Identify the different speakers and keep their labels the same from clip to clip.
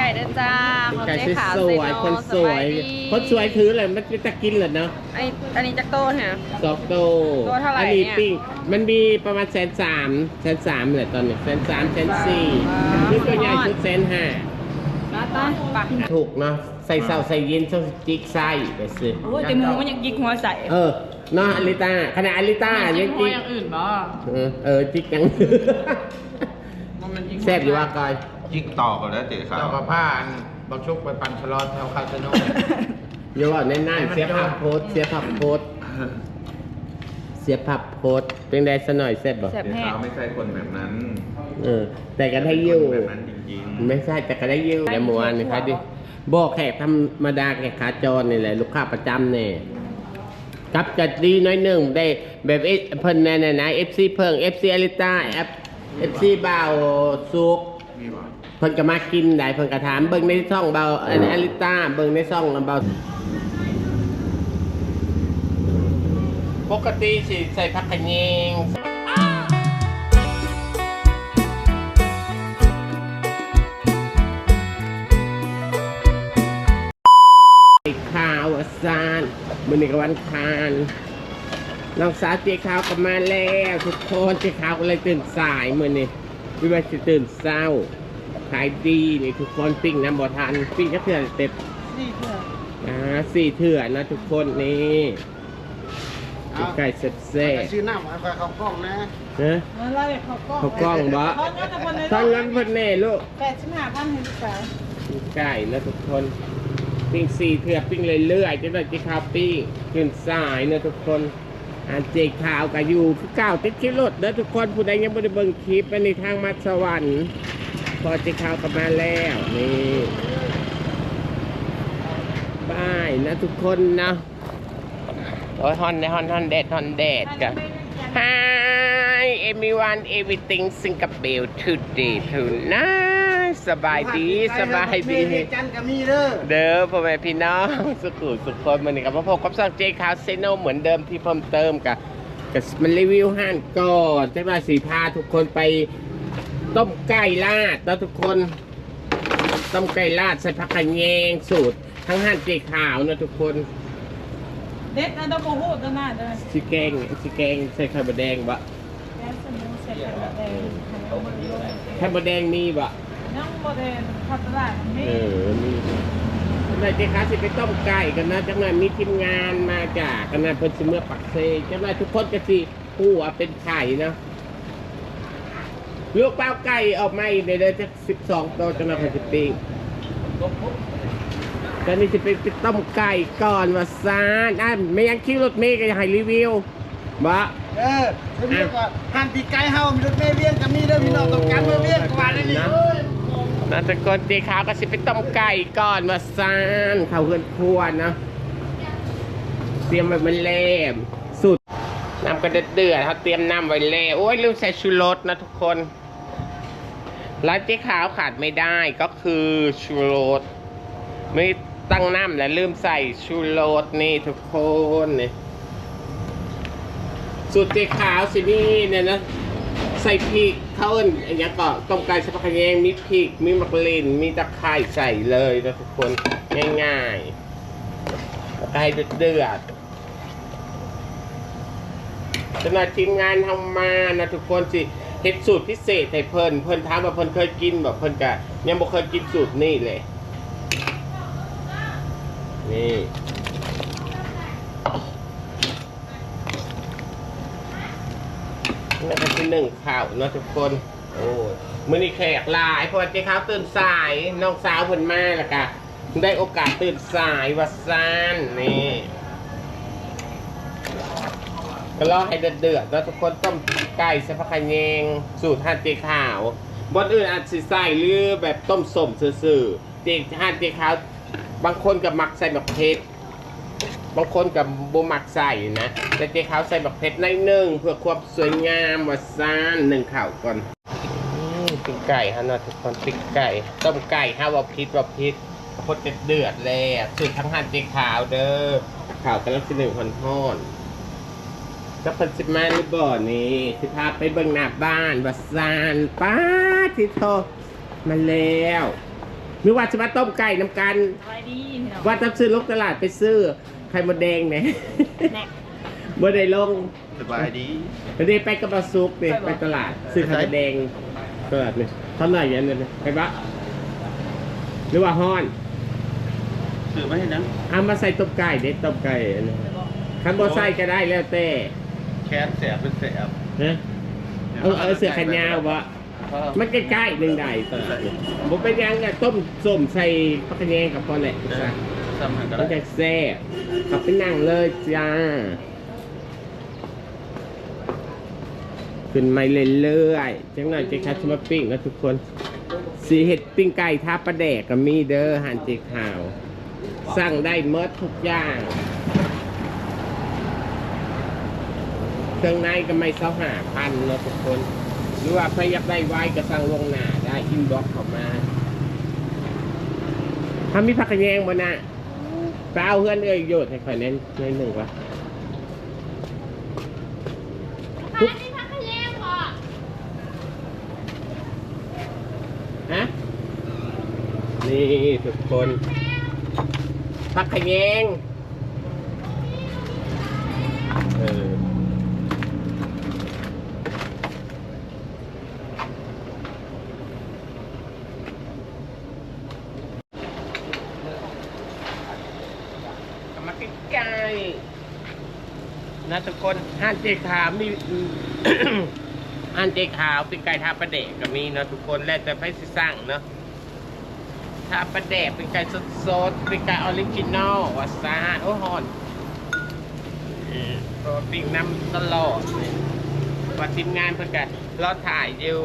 Speaker 1: ไก่เด้อจ้าของ
Speaker 2: ไก่
Speaker 1: เจ๊ขาว
Speaker 2: ส
Speaker 1: เซ
Speaker 2: วย
Speaker 1: โน
Speaker 2: คนสวย
Speaker 1: บาดี
Speaker 2: คนสวยถืออะไรมันจะจะกินเหรอเนาะ
Speaker 1: ไออันนี้จักโต้เนี่ย
Speaker 2: สองโต
Speaker 1: ตัวเท่าไหร่
Speaker 2: อันี้
Speaker 1: เนี่ย
Speaker 2: ปิ้งมันมีประมาณแสนสามแสนสามเลยตอนนี้แสนสามแสนสี่
Speaker 1: ว้าว
Speaker 2: คือตัวใหญ่ชุดแสนห้า
Speaker 1: ไป
Speaker 2: ถูกเนาะใส่เสาใส่เย็นต้องจิกไส้ไปสิ
Speaker 1: โอ้ยแต่หมูมันยังยิกหัวใส่
Speaker 2: เออเนาะอลิต้าขณะอลิต้า
Speaker 1: ยิ
Speaker 2: ยั
Speaker 1: ก
Speaker 2: ง
Speaker 1: หัว
Speaker 2: จิก
Speaker 1: อย่างอื่นบ่
Speaker 2: เออเออจิกยัง
Speaker 1: มันยิกหัว
Speaker 2: แซ่บอยู่ว่ากอย
Speaker 3: ยิงต่อกันแล้วเตะขา
Speaker 4: เจ้าวกับผ้าอันบางชุกไปปั่นชะลอแถวคาสิโน
Speaker 2: เยอะว่าแน่นๆเสียผับโพสเสียผับโพสเสียผับโพสเป็นไดสะหน่อยแซ่บบ่
Speaker 1: แซ่บ
Speaker 3: เตะ
Speaker 1: แห้
Speaker 3: ขางวไม่ใช่คนแบบนั้น
Speaker 2: เออ แต่ก็ได้อยู่
Speaker 3: แบบนั้นจริงๆ
Speaker 2: ไม่ใช่แต่ก็ได้อยู่แต่เมื่อวานนี่ครับดิบอกแขกธรรมดาแขกขาจรนี่แหละลูกค้าประจำเนี่ยกับจัดดีน้อยหนึ่งได้แบบเอเพิ่นแน่ๆนะเอฟซีเพิ่งเอฟซีอลิต้าเอฟเอฟซีบ่าวสุก
Speaker 3: มีบ่
Speaker 2: เพิ่นก็มากินได้เพิ่นก็ถามเบิ่งในช่องเบาอันอลิต้าเบิ่งในช่องเบาปกติสิใส่ผักกระเยงไอ้ข้าวอาซานมื้อนี้ก็วันคานน้องสาวเจ๊ขาวก็มาแล้วทุกคนเจ๊ขาวก็เลยตื่นสายมื้อนี้วิว่าสิตื่นเศร้า ขายดีนี่ทุกคนปิ้งน้ำบ่ทันปิ้งก็เถื่อนเต็ม
Speaker 1: นี่เถอะ
Speaker 2: อ่าสี่เถื่อนนะทุกคนนี่ไก่เซ็บเซ่
Speaker 4: ชื่อหน้ามาเขากล้องนะ
Speaker 2: เนะ
Speaker 1: มันไล่เขาก็
Speaker 2: เขากล้องบ่ตอนนั้นเพิ่นแน่ลูก
Speaker 1: แปดสิบห้าพันเห็นสาว
Speaker 2: ไก่นะทุกคนปิ้งสี่เถื่อปิ้งเรื่อยๆจนได้ที่ข้าวปิ้งขึ้นสายนะทุกคนอันเจขาวกับอยู่คือเก้าติดคิดรถนะทุกคนผู้ใดยังไม่ได้เบิ่งคลิปไปในทางมัดสวรรค์ พอเจขาวกลับมาแล้วนี่บายนะทุกคนนะโอ้ยฮอนฮอนฮอนเดดฮอนเดดกัน Hi everyone everything Singapore today tonight สบายดีสบายดี
Speaker 4: จันก็มีเด้อ
Speaker 2: เด้อพ่อแม่พี่น้องสุขุมสุขคนมันนี่กับพ่อพบกับสังเจคาวเซโนเหมือนเดิมที่เพิ่มเติมกับกับมันรีวิวห้านก่อนจะมาสีพาทุกคนไป ต้มไก่ลาดแล้วทุกคน ต้มไก่ลาดใส่ผักกระเยงสูตร ทั้งห้านเจขาวนะทุกคน
Speaker 1: เด็ดนะต้องโมโหตัวหน้าเลย
Speaker 2: สีแกงสีแกงใส่ไข่มดแดงบะ
Speaker 1: แล้สมุนเสร็จแล้วแต่ทำมันลง
Speaker 2: ไข่มดแดงมีบะ
Speaker 1: น้องโมเดลพัตลาดนี่
Speaker 2: เออมีจังหน่อยเจคาวสิไปต้มไก่กันนะจังหน่อยมีทีมงานมาจากกันนะเพิ่นสิเมื่อปักเซจังหน่อยทุกคนก็สิผู้ว่าเป็นไข่นะ ลูกเป้าไก่ออกมาอีกเดี๋ยวจะสิบสองตัวจังหน่อยเพิ่นสิปิ้งตอนนี้จะไปไปต้มไก่ก่อนว่าซานอะไม่ยังคิวรถเมย์ก็อยากให้รีวิวบะ
Speaker 4: เออถ้ามีก็หันตีไก่เฮามีรถเมล์เวียงก็มีเด้อพี่น้องต้องการมาเวียงกว่าได้นี่เอ้ย
Speaker 2: นะตะกอนตีขาวก็สิไปต้มไก่ก่อนว่าซานเขาเพื่อนครัวนะเตรียมไว้มันแลม สุดน้ำก็เดือดเขาเตรียมน้ำไว้แล้วโอ้ยลืมใส่ชูรสนะทุกคนร้านเจ๊ขาวขาดไม่ได้ก็คือชูรสไม่ตั้งน้ำแล้วลืมใส่ชูรสนี่ทุกคนนี่สูตรเจ๊ขาวสินี่เนี่ยนะใส่พริกเข้าเอิ้นอันนี้ก็ต้มไก่สะพะแยงมีพริกมีมะกรูดมีตะไคร้ใส่เลยนะทุกคนง่ายๆแล้วก็ให้เดือด ๆขณะทีมงานทำมานะทุกคนสิเฮ็ดสูตรพิเศษให้เพิ่นเพิ่นถามว่าเพิ่นเคยกินแบบเพิ่นก็ยังบ่เคยกินสูตรนี่เลย นี่นี่ก็คือหนึ่งข่าวเนาะทุกคน โอ้ยมื้อนี้แขกหลายเพราะว่าเจ๊ขาวตื่นสายน้องสาวเพิ่นมาแล้วก็ได้โอกาสตื่นสายว่าซ่านนี่ ก็รอให้เดือดเดือดๆแล้วทุกคนต้มไก่ใส่ผักขะแยงสูตรห่านเจขาวบนอื่นอาจสิใส่หรือแบบต้มสมซื่อๆเจห่านเจขาวบางคนกับมักใส่แบบเผ็ดบางคนกับโบมักใส่นะแต่เจขาวใส่แบบเผ็ดในอยหนึ่งเพื่อความสวยงามวัซานหนึ่งข่าวก่อนอืมปิ้งไก่ฮะนะทุกคนปิ้งไก่ต้มไก่ฮะว่าพิษว่าพิษโคตรจะเดือดเลยอะสูตรทั้งห่านเจขาวเด้อข่าวกันแล้วสิหนึ่งคนทอด ก็เป็นสิมาหรือบ่อนี่สิพาไปเบิ่งหน้าบ้านวัดซานป้าที่โทมาแล้วหรือว่าจะมาต้มไก่น้ำกัน
Speaker 1: สบายดีพี่น้อง
Speaker 2: ว่าจะซื้อลกตลาดไปซื้อไข่มดแดงไหม
Speaker 1: แน็ก
Speaker 2: บ่ได้ลง
Speaker 3: สบายดี
Speaker 2: วันนี้ไปกับปลาซุกเนี่ย
Speaker 1: ไปบ่
Speaker 2: ไปตลาดซื้อไข่มดแดงตลาดเนี่ยเท่าไหร่ยันเนี่ยไปปะหรือว่าฮ้อน
Speaker 3: สื่อไม่ให้นัง
Speaker 2: เอามาใส่ต้มไก่เด็ดต้มไก่อันนี้ คันบ่ใส่ก็ได้แล้วแต่
Speaker 3: แคสแสบเป็นแสบ
Speaker 2: นะเออเออเสือแขนยาวบ่มันใกล้ๆหนึ่งได้ตลาดเนี่ยผมเป็นยังไงต้มส้มใส่ผักกระแยงกับพอแหละจ้ะ
Speaker 3: ซ้ำหันกัน
Speaker 2: มันจะแซ่บขับไปนั่งเลยจ้า ขึ้นมาเรื่อยๆจังหน่อยจะคัดสมาปิ้งนะทุกคน สีเห็ดปิ้งไก่ท่าประแดกกับมีเด้อหันเจข่าว สั่งได้เมิดทุกอย่าง เครื่องในก็ไม่เสาหาพันเนาะทุกคน หรือว่าใครอยากได้ไว้ก็สั่งลวงหน้าได้อินบ็อกเข้ามาถ้ามีผักกระแยงบ่นะไปเอาเพื่อนเอ้ยโยดให้ข่อยเน้นในหนึ่งวะทุกฮะนี่ทุกคนผักขะแยงเออเอามาใกล้ๆนะทุกคน ห้านเจขาวมีห้านเจขาวเป็นไก่ทาประเดกก็มีเนาะทุกคนแล้วแต่ไฟสิสั่งเนาะถ้าประแดกเป็นไก่สดๆเป็นไก่ออริจินอลวัสาโอ้ฮอนตัวปิ้งน้ำตลอดว่าทีมงานเพื่อนกันรอถ่ายอยู่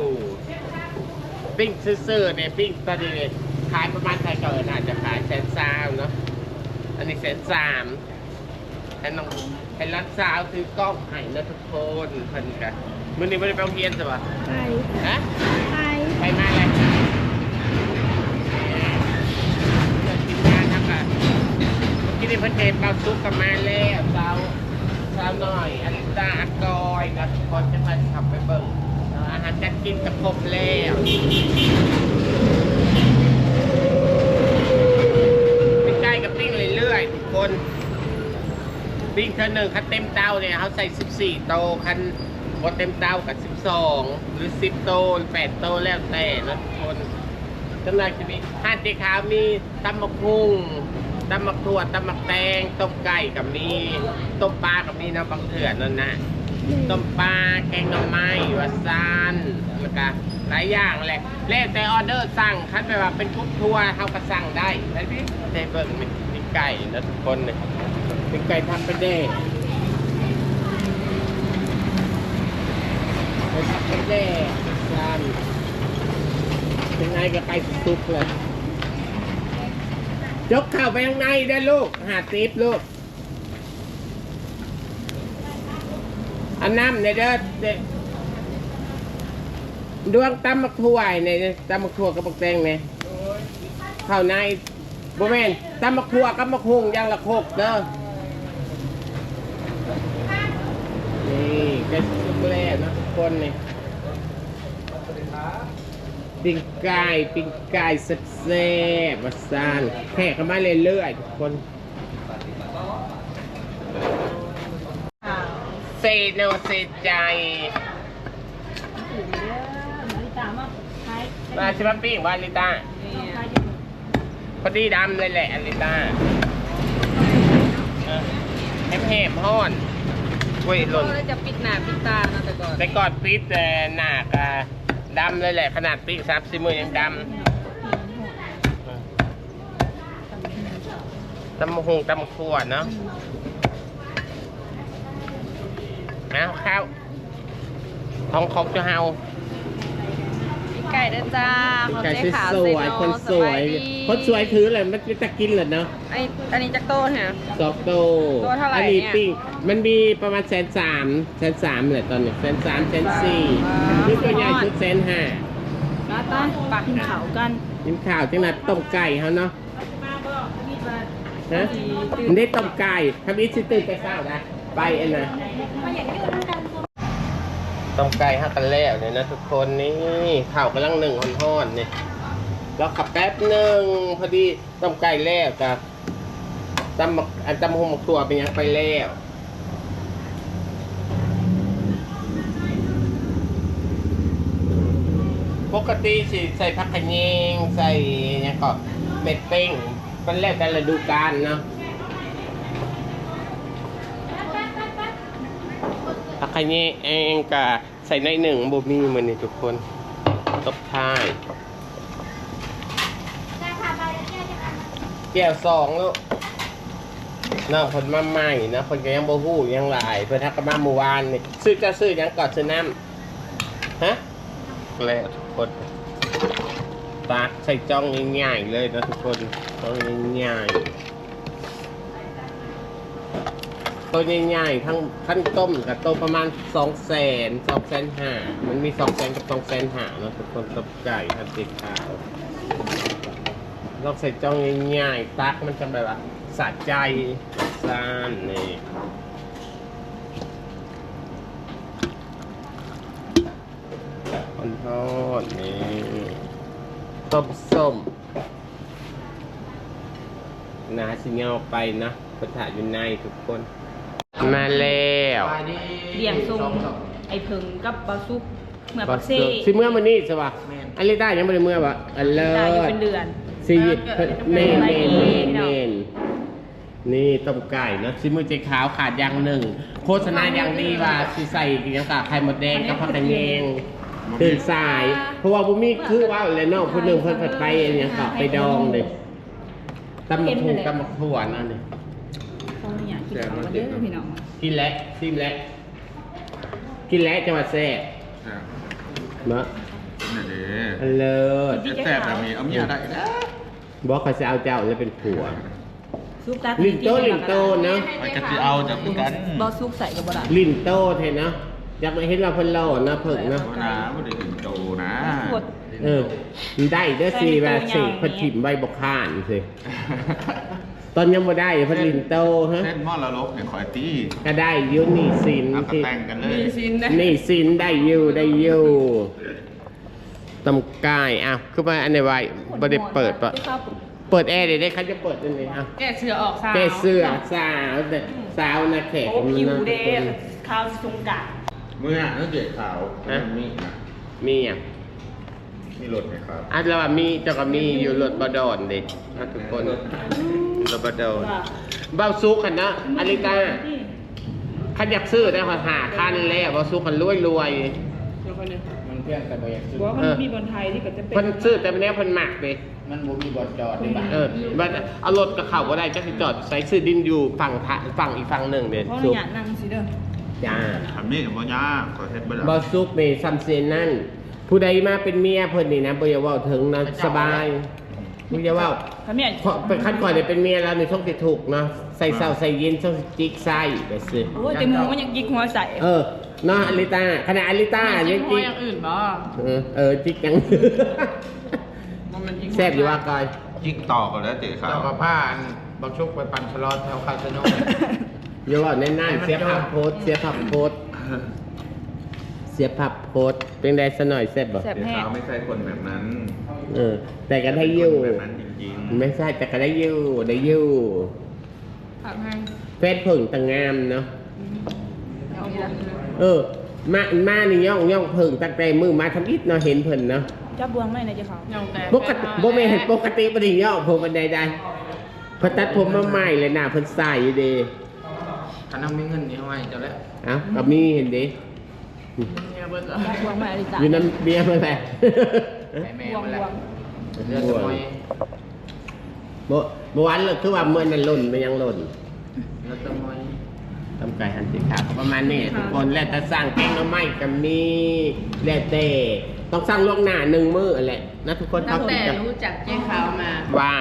Speaker 2: ปิ้งซื่อๆเนี่ยปิ้งตอนนี้ขายประมาณไทยเกินอาจจะขายแสนสามเนาะอันนี้แสนสามให้น้อง ให้รัดสาวถือกล้องให้นะทุกคนเพิ่นกันมื้อนี้ไม่ได้ไปโรงเรียนใช่ปะ
Speaker 1: ไป
Speaker 2: ฮะ
Speaker 1: ไป
Speaker 2: ไปมาเลยเกิดทีมงานทำกันเมื่อกี้นี่เพิ่นเดเปาซุกกับมาแล้วสาวสาวหน่อยอลิตาอักกอยนะทุกคนจะมาขับไปเบิ่งอาหารการกินกับครบแล้วปิ้งไก่กับปิ้งเรื่อยๆทุกคน ปิ้งเท่าหนึ่งคันเต็มเตาเนี่ยเขาใส่ 14 โตคันบดเต็มเตากับ 12 หรือ 10 โต 8 โตแล้วแต่นะทุกคนสำหรับจะมีห้านตีขาวมีตำมะพุงตำมะถั่วตำมะแตงต้มไก่กับมีต้มปลากับมีนะบางเถื่อนนั่นนะต้มปลาแกงหน่อไม้วัซานแล้วก็หลายอย่างแหละแล้วแต่ออเดอร์สั่งคันแบบว่าเป็นกรุ๊ปทัวร์เขาก็สั่งได้ได้พี่เทเบิลมีไก่นะทุกคนเนี่ย เป็นไก่ทำไปได้ไก่ทำไปได้จานเป็นไงกับไก่ซุปเลยยกเข้าไปข้างในได้ลูก หาติปลูกอันน้ำในเด้อเด้อดวงตำมักถั่วในตำมักถั่วกับมักแตงเนี่ยข้าวในบ่แม่นตำมักถั่วกับมักฮงอย่างละโคกเด้อ นี่ไก่ซุปแร่นะทุกคนนี่ปิ้งไก่ปิ้งไก่แซ่บๆมาซานแข่กันมาเรื่อยๆทุกคนเซโนเซใจ
Speaker 1: ถือเยอะนาฬิกามาขาย
Speaker 2: มาชิมาปิ้งวาลิต้าพอดีดำเลยแหละอลิต้าเออแหมห้อน เว้ยหล่น
Speaker 5: เราจะปิดหน้าปิดตานะแต่ก่อน
Speaker 2: แต่ก่อนปิดแต่หนักอะดำเลยแหละขนาดปิดซับสิมือยังดำตำมะฮงตำมะขวดเนาะเอาข้าวของของเจ้าเฮา
Speaker 5: พี่ ไก่เด้อจ้าของ
Speaker 2: ไก่
Speaker 5: เจ๊ขาว
Speaker 2: ส
Speaker 5: เซ
Speaker 2: วย
Speaker 5: โน
Speaker 2: ๆคนสวย
Speaker 5: บาดี
Speaker 2: คนสวยถือเลยมันจะกินเหรอเนาะ
Speaker 5: ไออันนี้จักโต้เนี่ย
Speaker 2: สองโต
Speaker 5: ตัวเท่าไหร่
Speaker 2: อันี้
Speaker 5: เนี่ย
Speaker 2: ปิ้งมันมีประมาณแสนสามแสนสามเลยตอนนี้แสนสามแสนสี่
Speaker 5: ว้าว
Speaker 2: นี่ตัวใหญ่ชุดแสนห้า
Speaker 5: มาต้นปัก
Speaker 1: กินเขากัน
Speaker 2: กินข้าวจังหนัดต้มไก่เขาเนาะ
Speaker 1: มาก็มีมา
Speaker 2: ฮะมันได้ต้มไก่ทำอีสิตื่นไปเช้านะไปอันนะ
Speaker 1: มาอย่างนี้กันกัน
Speaker 2: ต้มไก่ห้ากันแล้วเนี่ยนะทุกคนนี่ข้าวกำลังหนึ่งห่อนๆนี่แล้วขับแป๊บหนึ่งพอดีต้มไก่แล้วกับตำอันตำหงหมกตัวเป็นยังไปแล้วปกติสิใส่ผักขยงใส่หยังก็เม็ดเป้งเป็นแล้วแต่ฤดูกาลเนาะ ผักขะแยเองก็ใส่ในหนึ่งบ่มีมือนี่ทุกคนตบท้ายแก้วสองแล้วน้องคนมาใหม่นะคนก็ยังบ่ฮู้ยังหลายเพิ่นทักกันมาเมื่อวานนี่ซื้อจะซื้อยังกอนซื้อน้ำฮะแล้วทุกคนตักใส่จ้องง่ายๆเลยนะทุกคนจ้องง่ายๆ ตัวง่ายๆทั้งขั้นต้มกับต้มประมาณสองแสนสองแสนห้ามันมีสองแสนกับสองแสนห้าเนาะทุกคนตับไก่ทันติดขาวลองใส่จ้องง่ายๆตักมันจะแบบว่าสะใจซ่านนี่ขอโทษนี่ต้มส้มนาสิเงาไปนะประถาอยู่ในทุกคน มาแล้ว
Speaker 1: เลี้ยงทรงไอ้เพิงกับบาซุกเหมือนปักเซ่
Speaker 2: สิเมื่อมันนี่ใช่ปะอันนี้ได้ยังไม่ได้เมื่อปะอันเลิ
Speaker 1: ได้อยู่
Speaker 2: ศ
Speaker 1: เป็นเดือน
Speaker 2: สีเมนเมนเมน
Speaker 1: เม
Speaker 2: เม
Speaker 1: น
Speaker 2: นนี่ต้มไก่เนอะซิมือเจ๊ขาวขาดอย่างหนึ่ง โฆษณาอย่างดีว่าสิใส่ยังกะไข่มดแดงกับผักกระเยงตื่นสาย เพราะว่าบุมี่คือว่าเลยน้องคนหนึ่งเพิ่นผัดไปอันยังกะไปดองเลยตำหมกถูกตำหมกถั่วนั่นนี่
Speaker 1: เขาเนี่ย กินเขาเด้อพี่น้อง
Speaker 2: กินแล้วซิมแล้วกินแล้วจังหวัดแซ่บเนาะ
Speaker 3: นี่เด้
Speaker 2: อันเลิศ
Speaker 3: อแซ่บแบบนี้เอาเมียได้นะ
Speaker 2: บอกเขาจะเอาเจ้าแล้วเป็นผัว
Speaker 1: ซุปตา
Speaker 2: ลินโตลินโตเนาะ
Speaker 3: ไปกะจิเอาจากคือกัน
Speaker 1: บอซุปใส่กับบะได้
Speaker 2: ลินโตเทนเนาะอยากมาเห็นเราเพิ่นเล่านะเพิ่งเนาะ
Speaker 3: ว่านะไม่ได้ถึงโตนะ
Speaker 1: กด
Speaker 2: เออมันได้เด้อสิว่าสิ
Speaker 1: ใส่ในตัว
Speaker 2: เพิ่นถิ่มใบบ่ข้านสิ ตอนยังบ่ได้เพิ่นลินโตฮะ
Speaker 3: เส้นหม้อละลกเนี่ยคอยตี
Speaker 2: ก็ได้อยู่นี่สิน
Speaker 3: เอากระ
Speaker 2: ที่
Speaker 3: แต่งกันเลย
Speaker 5: มีซินนะ
Speaker 2: นี่สินได้อยู่ได้อยู่ตำกายอ้าวคือว่าอันไหนไว้บ่ได้เปิดปะเปิดแอร์ได้ได้เขาจะเปิดอันนี้อะ
Speaker 5: แกะเสือออกซา
Speaker 2: แก้เสื้อสาวแต่สาวนะแขก
Speaker 1: โอ้ผิว
Speaker 2: นะ
Speaker 1: เด้ข้าวซุงกะ
Speaker 3: เมื่อนั่นเด็กขาวมันมีนะ
Speaker 2: มีอะ
Speaker 3: มีรถไหมครับ
Speaker 2: อันแล้วว่ามีเจ้าก็มีอยู่รถบดอนเด็อะทุกคนรถบดอนเบ้าซุกกันนะอลิตาขันอยากซื้อได้ขอหาคันแล้วเบ้าซุกกันรวยรวย
Speaker 4: มันเพียงแต่บ่อยากซื้อ
Speaker 1: ว่ามันมีบนไทยที่ก็จะเป็น
Speaker 2: เพิ่นซื้อแต่เป็นแนวเพิ่นหมักเลย
Speaker 4: มันบ่มีบ่อนจอดในบ้าน
Speaker 2: เออบัดเอารถกับเขาบ่ได้จะสิจอดใส่ซื้อดินอยู่ฝั่งทะฝั่งอีกฝั่งหนึ่งเด้
Speaker 1: เพราะ
Speaker 2: ซุก
Speaker 1: อยากนั่งสิเด้อ
Speaker 2: จ้า
Speaker 3: ทำนี่กับบ่ยากขอเฮ็ดบ่ได้
Speaker 2: เบ้าซุกนี่ซัมเซนนั่น ผู้ใดมาเป็นเมียเพิ่นนี่นะบ่อย่าเว้าถึงนะสบายบ่อย่าเว้า
Speaker 1: ถ้าไม่อยาก
Speaker 2: เพราะเป็นขั้นก่อนเนี่ยเป็นเมียแล้วในช่องติดถูกเนาะใส่เสาใส่เย็นช่องจิกไส้ไปซื้อ
Speaker 1: โอ้ยแต่หมูมันยังยิกหัวใส่
Speaker 2: เออเนาะอลิต้าขณะอลิต้า
Speaker 5: จิ
Speaker 2: เนี่ย
Speaker 5: กหัว
Speaker 2: จิก
Speaker 5: อย่างอื่นบ่
Speaker 2: เออเออจิกยัง
Speaker 5: มันมันจิกหัว
Speaker 2: แซ่บอยู่ว่าก่อน
Speaker 3: จิกต่อกันแล้วเจ๊ขาว
Speaker 4: เจ้ากับผ้าอันบักชุกไปปั่นชะลอแถวคาสโน
Speaker 2: อย่าว่าแน่นๆเสียผับโพสเสียผับโพส เสียผับโพสเป็นไดสะหน่อยแซ่บบ่
Speaker 1: แซ่บ
Speaker 3: เจ๊
Speaker 1: แห้
Speaker 3: ขางวไม่ใช่คนแบบนั้น
Speaker 2: เออ แต่ก็ได้อยู่
Speaker 3: แบบนั้นจริง
Speaker 2: ไม่ใช่แต่ก็ได้อยู่ได้อยู่
Speaker 5: ผักให้
Speaker 2: เฟซผึ่งต่างงามเนาะ
Speaker 5: เอาอีกละ
Speaker 2: เออ มามานี่ย่องย่องผึ่งตั้งแต่มือมาทำอิฐเนาะเห็นเพิ่นเนาะ
Speaker 1: จับบวงไหมนะเจ้าเขา
Speaker 5: ยองแต่
Speaker 2: ปกติบ่แม่นเห็นปกติบ่ได้ย่อผมบันไดใดเพอตัดผมมาใหม่เลยหน้าเพิ่นใส่อยู่เด้
Speaker 4: คันน้ำมีเงินนี่เอาไว้เจ้าแล้ว
Speaker 2: เอ้าก็มีเห็นเด้
Speaker 5: เนี่ยเบิดละ
Speaker 1: จับบวงไหมอะไรจ้ะ
Speaker 2: อยู่น้ำเบียร์มาแหละ
Speaker 4: ให้แม่
Speaker 1: บวง
Speaker 4: มา
Speaker 1: บ
Speaker 4: แล้ว
Speaker 1: วง
Speaker 4: เรือสมอย
Speaker 2: บ่เมื่อวานเลยคือว่าเมื่อนั้นหล่นไปยังหล่น
Speaker 4: เรือสมอย
Speaker 2: ทำไก่หันสีขาวก็ประมาณนี้ทุกคนแล้วถ้าสร้างแกงหน้ำไม้ก็มีแล้วแต่ต้องสร้างล่วงหน้าหนึ่งมื้อแหละนะทุกคน
Speaker 6: ตั้งแต่
Speaker 2: จะ
Speaker 6: รู้จักเจ๊ขาวมา
Speaker 2: ว่า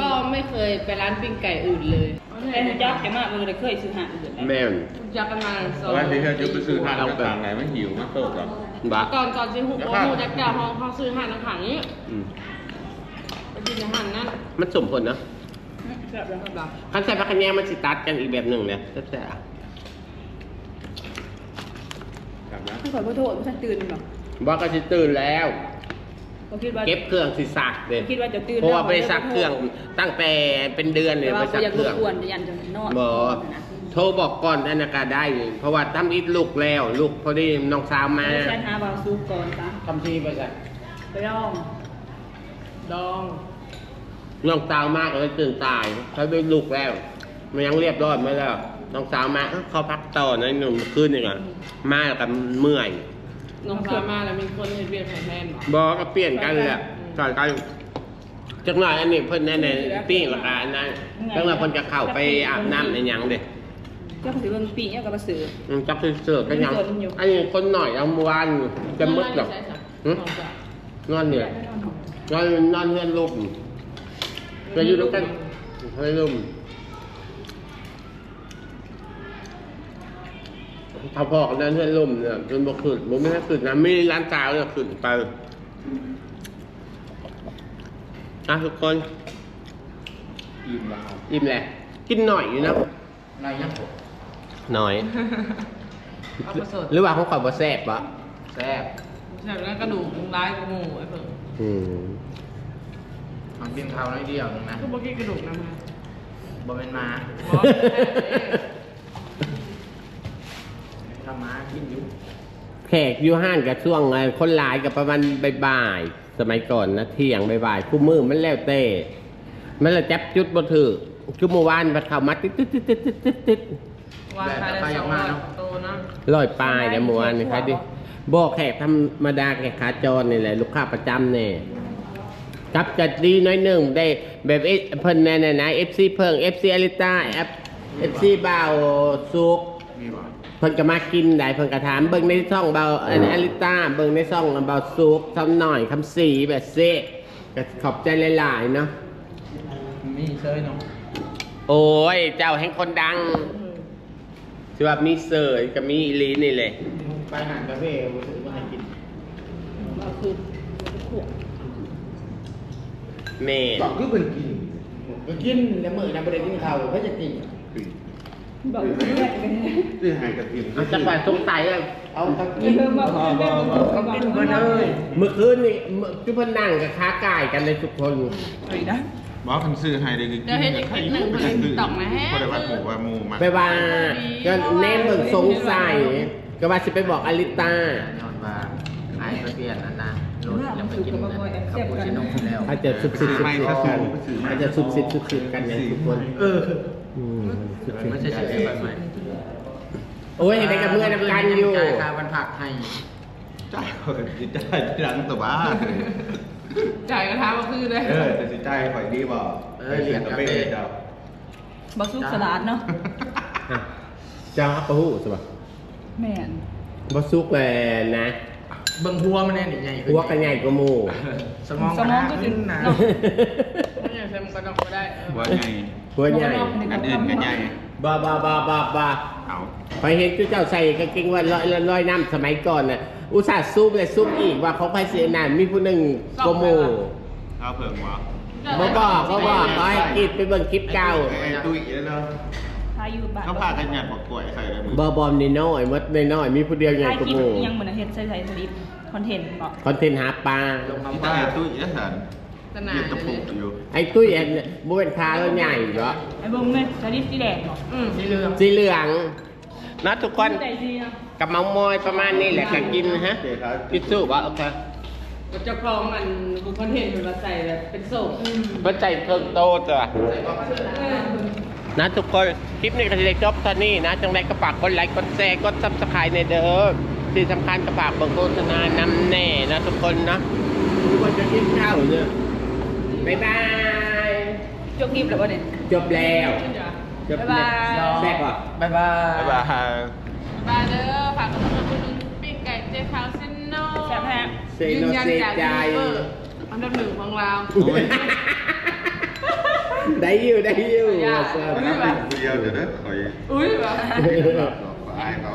Speaker 6: ก็ไม่เคยไปร้านปิ้งไก่อื่นเลย
Speaker 1: แต่หนูจับแกมากเลยเคยซื้อหาอื่นแล้ว
Speaker 2: แม่น
Speaker 6: รู้จักกันมาส
Speaker 3: ๆ
Speaker 6: อง
Speaker 3: ว่าที่เขาจะไปซื้อทานต่างๆไหนมันหิวมันโตกับ
Speaker 2: บ่
Speaker 5: ก่อนก่อนสิหุบโอ้โหจักจ่าห้องเขาซื้อห่านขังนี้
Speaker 2: อืม
Speaker 5: ไปกินอาหารนั่น
Speaker 2: มันสมผลเนาะ
Speaker 1: แซ่บแล้ว
Speaker 5: แบบ
Speaker 2: คันใส่ผักขะแยงมันสิตัดกันอีกแบบหนึ่งเนี่ยแซ่บ
Speaker 3: ครับนะ
Speaker 1: ขอโทษไม่ทันตื่นหรอก
Speaker 2: ๆบอกก็สิตื่นแล้ว
Speaker 1: บ่คิดว่า
Speaker 2: เก็บเครื่องสิสักเด้
Speaker 1: คิดว่าจะตื่น
Speaker 2: เพราะว่าไปสักเครื่องตั้งแต่เป็นเดือนเล
Speaker 1: แต่
Speaker 2: ย
Speaker 1: ว่า
Speaker 2: ไป
Speaker 1: บ่
Speaker 2: สัก
Speaker 1: อยาก
Speaker 2: เค
Speaker 1: ร
Speaker 2: รื่
Speaker 1: บ
Speaker 2: อง
Speaker 1: กวนยันจะนอน
Speaker 2: บอโทรบอกก่อนอันนนก็ได้อยู่เพราะว่าทำอิดลูกแล้วลูกพอดีน้องสาวมา
Speaker 1: ไม่ใช่หาบาวซุกก่อนตาม
Speaker 2: ทำทีไปสัก
Speaker 1: ไปลอง
Speaker 5: ดอง
Speaker 2: น้องสาวมากเลยตื่นตายเขาได้ลูกแล้วมันยังเรียบร้อยไม่แล้วน้องสาวมาเอ้าเขาพักต่อในะหนึ่งคืนหนึ่งอะมาแล้วกันเมื่อย
Speaker 5: น้องสาวมาแล้วมีคนเฮ็ดเวียกให้แทนเหรอ
Speaker 2: บอกก็เปลี่ยนกันแหละก่อนกันจักหน่อยอันนี้เพิ่นแน่ๆปิ้งราคาอันนั้นตั้งแต่เพิ่นจะเข้าไปอาบน้ำในหยังเด้
Speaker 1: เจ้าสิเบิ่งปีเนี่ยกับบ่ซื้อ
Speaker 2: อืมจักคือเสือกกันยังอันนี้คนหน่อยเอาเมื่อวานจะมึดหรอกหึนอนเนี่ยนอนนอนเฮือนลูกไปอยู่ด้วยกันเฮ้ยลุม ถ้าพ่อกันนั้นเฮือนลุมเนี่ยจนบ่ขึ้นบ่ไม่ให้ขึ้นนะมีร้านกาวเนี่ยขึ้นไปอะทุกคน
Speaker 4: อิ่มแล้วครับ
Speaker 2: อิ่มแหละ กินหน่อยอยู่นะ
Speaker 4: นายยังผม
Speaker 2: หน่อย
Speaker 5: เอาประเสริฐ
Speaker 2: หรือว่าเขาขอยบ่แซ่บปะ
Speaker 4: แซ่บ
Speaker 5: ใช่แล้วกระดูกร้ายกว่าหมูไอ้เพิ่ง
Speaker 2: อืม
Speaker 4: มันกินข้าวน้อยเดียวนึงนะ
Speaker 5: คือเมื่อกี้กระดูกนะมา
Speaker 4: บ่เป็นหมา
Speaker 5: บอก
Speaker 2: แขกอยู่ห้านกับช่วงไงคนหลายกับประมาณบ่ายๆสมัยก่อนนะเที่ยงบ่ายๆคู่มือมันแล้วเต้มันละจับจุดบ่ถือคือเมื่อวานมันเข้ามาติดติดติดติดติดติดติด
Speaker 5: วางขายได้สองร้อยโตนะ
Speaker 2: ลอยปลายเนี่ยเมื่อวานนี่ใครดิบอกแขกธรรมดาแขกขาจรนี่แหละลูกค้าประจำเนี่ยกับจัดดีน้อยหนึ่งได้แบบเอเพิ่นแน่ๆนะ FC เพิ่ง FC อลิต้าแอป FC บ่าวสุก
Speaker 3: มีบ่
Speaker 2: เพิ่นก็มากินได้เพิ่นก็ถามเบิ่งในช่องเบาอันอลิต้าเบิ่งในช่องเบาซุกทำหน่อยคำสีแบบเซก็ขอบใจหลายๆเนาะ
Speaker 4: มีเซยเนาะ
Speaker 2: โอ้ยเจ้าแห่งคนดังสิว่ามีเสยกับมีอีหลีนี่เลย
Speaker 4: ไปหานกาแฟบ่ซื้อมาให้กิน
Speaker 1: เอาคือขวด
Speaker 2: แม่
Speaker 4: บอกคือเพิ่นกินก็กินแล้วมื้อนั้นบ่ได้กินข้าวเพิ่นจะกิน
Speaker 1: บอกแม่กัน
Speaker 3: ซื้อหายกระถิ่น
Speaker 2: เอาจักว่าสงสัยอะ
Speaker 4: เอาทั้ง
Speaker 1: กิ
Speaker 4: กิ
Speaker 1: น
Speaker 4: น
Speaker 1: เพิ่มบอกแม่บอก
Speaker 4: เขากินเพิ่นเลย
Speaker 2: เมื่อคืนนี่เมื่อจุ๊บเพิ่นนั่งกับค้ากายกันเลยทุกคน
Speaker 1: เฮ้ยนะ
Speaker 3: บอกคันซื้อให้ได้คือ
Speaker 5: เดี๋ยวเฮ็ดอีกคลิปหนึ่งเพิ่นตอกมาให้
Speaker 3: บ่ได้ว่าหมูว่าหมูมา
Speaker 2: ไปว่าก็แน่เบิ่งสงสัยก็ว่าสิไปบอกอลิต้า
Speaker 4: ย้อนว่าไอ้ไปเปลี่ยนอันนะรถยังไปกินคาปูชิโน่แล้ว
Speaker 2: อาจจะสุบสิบสุบสิบกันอาจจะสุบสิบสุบสิบกันเนี่ยทุกคน
Speaker 4: เออ
Speaker 2: อืมสุบสิบ
Speaker 4: ไม่ใช่ใช่แบบใหม่
Speaker 2: โอ้ยได้กับเมื่อนำกันอยู่
Speaker 4: จ่ายค่าวันผักให้
Speaker 3: จ่ายเขาก็สิจ่ายที่ร้านตัวบ้าน
Speaker 5: จ่ายกระทะมาคือได้
Speaker 3: เออแต่สิจ่ายข่อยดีบ่
Speaker 4: เออเหรียญกาแฟ
Speaker 3: เจ้า
Speaker 1: บอกซุกสลัดเนาะ
Speaker 2: จ้าปะหูใช่ปะ
Speaker 1: แม่น
Speaker 2: บสุกเลยนะ
Speaker 4: เบิ่งหัวมันแน่นี่ใหญ่
Speaker 2: หัวกันใหญ่กว่าหมู
Speaker 4: สมอง
Speaker 1: สมองก็
Speaker 4: ขึ้
Speaker 1: จะ
Speaker 4: นนะ
Speaker 1: เนาะ
Speaker 5: ไม่อยากใช้มันกระดองก็ได้เออ
Speaker 3: ว่าไง
Speaker 2: หัวใหญ่
Speaker 3: อันอื่นก็ใหญ่
Speaker 2: บ้าบ้าบ้าบ้าบ้า
Speaker 3: เอา
Speaker 2: ไปเห็นเจ้าใส่กางเกงว่าลอยลอยน้ำสมัยก่อนน่ะอุตส่าห์ซุปเลยซุปอีกว่าเขาไปเสียนานมีผู้หนึ่งกว่าหมู
Speaker 3: เอาเพิ่งวะ
Speaker 2: เขาบอกเขาบอกเขาให้กินไปเบิ่งคลิปเก่า
Speaker 3: ไอ้ตุ้ยแล้วเนาะ
Speaker 1: ทายอยู่บ้าน
Speaker 3: เขาพากันหยัดบอกกล้วยใส่เลยมึง
Speaker 2: บอบอมนน้อยๆมดน้อยๆมีผู้เดียวใหญ่
Speaker 1: ทาย
Speaker 2: กว่า
Speaker 1: คลิ
Speaker 2: ห
Speaker 1: ป
Speaker 2: มู
Speaker 1: ยังเหมือนเฮ็ดใส่ใส่สลิปคอนเทนต์บอก
Speaker 2: คอนเทนต์หาปลา
Speaker 4: ลงมา
Speaker 3: นี่
Speaker 4: ว่า
Speaker 3: ตาตุ้ยแล้วสัน
Speaker 5: ตนา
Speaker 3: ยืนตะปุกอยู่
Speaker 2: ไอ้ตุ้ยแอนบุเป็นค้าแล้วใหญ่เหรอ
Speaker 1: ไอ้เบิ่งแม่สลิปสีแดงบอก
Speaker 5: อืม
Speaker 4: สีเหลือง
Speaker 2: สีเหลืองนะทุกคน
Speaker 1: ใจดีเนาะ
Speaker 2: กับเมามอยประมาณนี้แหละก็กินฮะ
Speaker 3: เจ๊ครับ
Speaker 2: พิซซูว่าโอเค
Speaker 5: เจ้าของมันบุคคลเห็นมันมาใส่แบบเป็นโซ่อืม
Speaker 2: เพื่อใจเครื่องโตจ้ะนะทุกคน คลิปนี้ก็จะได้จบตอนนี้นะจังไรก็ฝากกดไลค์กดแชร์กดซับสไครต์ในเด้อที่สำคัญก็ฝากเบิ่งโฆษณานำแน่นะทุกคนนะทุกคนจะกินข้าวเนี่ย บ๊ายบาย
Speaker 1: จบคลิปแล้วบ่เนี่ย
Speaker 2: จบแล้วจบแล้วแซ่บอะ
Speaker 4: บ๊ายบาย
Speaker 3: บ๊ายบาย
Speaker 5: บายเด้อฝากกดติดตามปิ้งไก่เจ๊ขาวเส้นโน่
Speaker 1: แซ่บแฮะ
Speaker 2: เซโนเซใจ
Speaker 5: อันดับหนึ่งของเรา
Speaker 2: ได้อยู่ได้อยู่
Speaker 5: อย่า
Speaker 2: แซ่บ
Speaker 3: เดียวเดี๋ยวนะคอย
Speaker 5: อุ้ยแบบ
Speaker 3: ขออายเขา